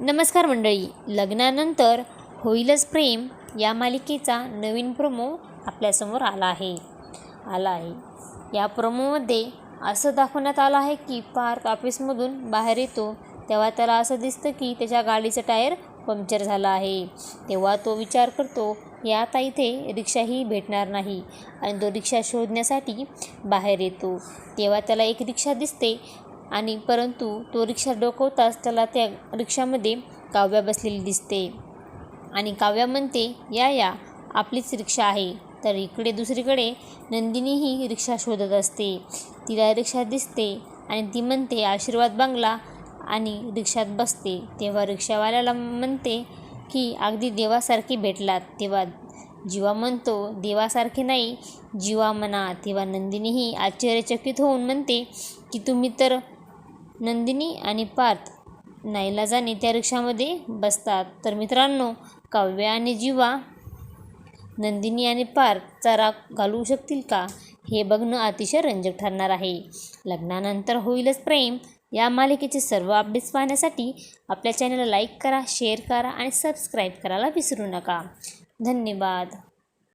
नमस्कार मंडळी. लग्नानंतर होईलच प्रेम या मालिकेचा नवीन प्रोमो आपल्यासमोर आला आहे. आला आहे. या प्रोमोमध्ये असं दाखवण्यात आलं आहे की पार्क ऑफिसमधून बाहेर येतो तेव्हा त्याला असं दिसतं की त्याच्या गाडीचं टायर पंक्चर झालं आहे. तेव्हा तो विचार करतो की आता इथे रिक्षाही भेटणार नाही आणि तो रिक्षा शोधण्यासाठी बाहेर येतो. तेव्हा त्याला एक रिक्षा दिसते आणि परंतु तो रिक्षा डोकवताच त्याला त्या रिक्षामध्ये काव्या बसलेली दिसते. आणि काव्या म्हणते या या आपलीच रिक्षा आहे. तर इकडे दुसरीकडे नंदिनी ही रिक्षा शोधत असते. तिला रिक्षा दिसते आणि ती म्हणते आशीर्वाद बांगला. आणि रिक्षात बसते. तेव्हा रिक्षावाल्याला म्हणते की अगदी देवासारखी भेटलात. तेव्हा जीवा म्हणतो देवासारखे नाही जीवा म्हणा. तेव्हा नंदिनीही आश्चर्यचकित होऊन म्हणते की तुम्ही तर नंदिनी आणि पार्थ नाईलाजाने त्या रिक्षामध्ये बसतात. तर मित्रांनो काव्य आणि जीवा नंदिनी आणि पार्थचा राग घालवू शकतील का? हे बघणं अतिशय रंजक ठरणार आहे. लग्नानंतर होईलच प्रेम. या मालिकेचे सर्व अपडेट्स पाहण्यासाठी आपल्या चॅनलला लाईक करा शेअर करा आणि सबस्क्राईब करायला विसरू नका. धन्यवाद.